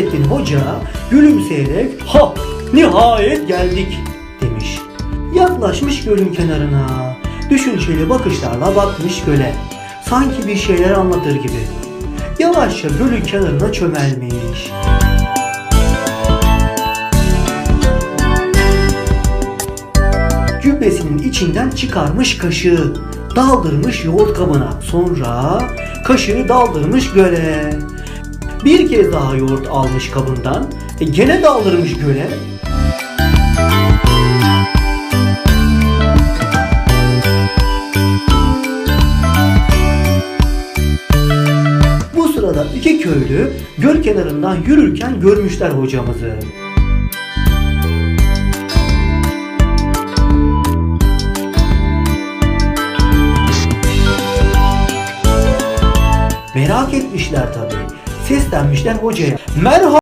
Nasrettin Hoca gülümseyerek ha nihayet geldik demiş. Yaklaşmış gölün kenarına. Düşünceli bakışlarla bakmış göle. Sanki bir şeyler anlatır gibi. Yavaşça gölün kenarına çömelmiş. Cübbesinin içinden çıkarmış kaşığı. Daldırmış yoğurt kabına. Sonra kaşığı daldırmış göle. Bir kez daha yoğurt almış kabından. E gene daldırmış göle. Bu sırada iki köylü göl kenarından yürürken görmüşler hocamızı. Merak etmişler tabii. تستم بیشتر اوجه من